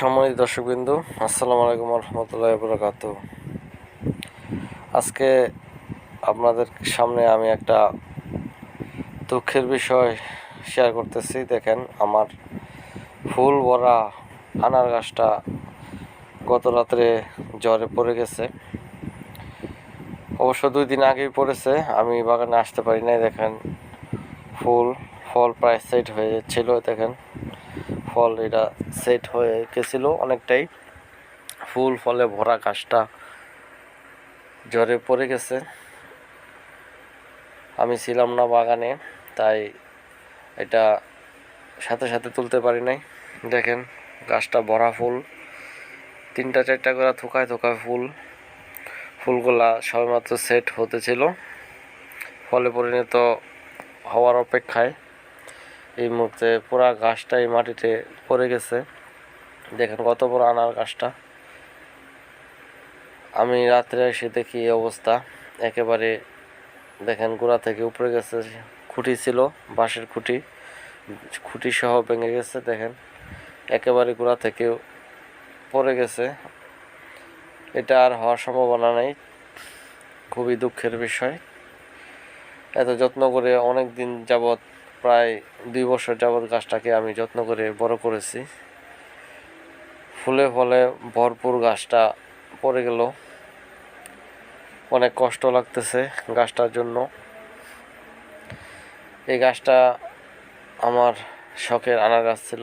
সম্মানিত দর্শকবিন্দু, আসসালামু আলাইকুম রহমতুল্লাহ বরকাত আজকে আপনাদের সামনে আমি একটা দুঃখের বিষয় শেয়ার করতেছি। দেখেন, আমার ফুল ভরা আনার গাছটা গত রাত্রে জ্বরে পড়ে গেছে। অবশ্য দুই দিন আগেই পড়েছে, আমি বাগানে আসতে পারি নাই। দেখেন, ফুল, ফল প্রায় সেট হয়ে ছিল, দেখেন। ফল এটা সেট হয়ে গেছিল অনেকটাই। ফুল ফলে ভরা গাছটা জ্বরে পড়ে গেছে। আমি ছিলাম না বাগানে, তাই এটা সাথে সাথে তুলতে পারি নাই। দেখেন, গাছটা ভরা ফুল। তিনটা চারটা করে থোকায় থোকায় ফুল। ফুলগুলা সবেমাত্র সেট হতেছিল ফলে পরিণত হওয়ার অপেক্ষায় এই মুহূর্তে পুরা গাছটা এই মাটিতে পড়ে গেছে। দেখেন কত বড় আনার গাছটা আমি রাত্রে এসে দেখি এই অবস্থা। একেবারে দেখেন গোড়া থেকে উপরে গেছে, খুঁটি ছিল, বাঁশের খুঁটি। খুঁটি সহ ভেঙে গেছে, দেখেন। একেবারে গোড়া থেকে পড়ে গেছে। এটা আর হওয়ার সম্ভাবনা নেই। খুবই দুঃখের বিষয়। এত যত্ন করে অনেক দিন যাবৎ প্রায় দুই বছর যাবৎ গাছটাকে আমি যত্ন করে বড় করেছি। ফুলে ফলে ভরপুর গাছটা পড়ে গেল। অনেক কষ্ট লাগতেছে গাছটার জন্য। এই গাছটা আমার শখের আনার গাছ ছিল।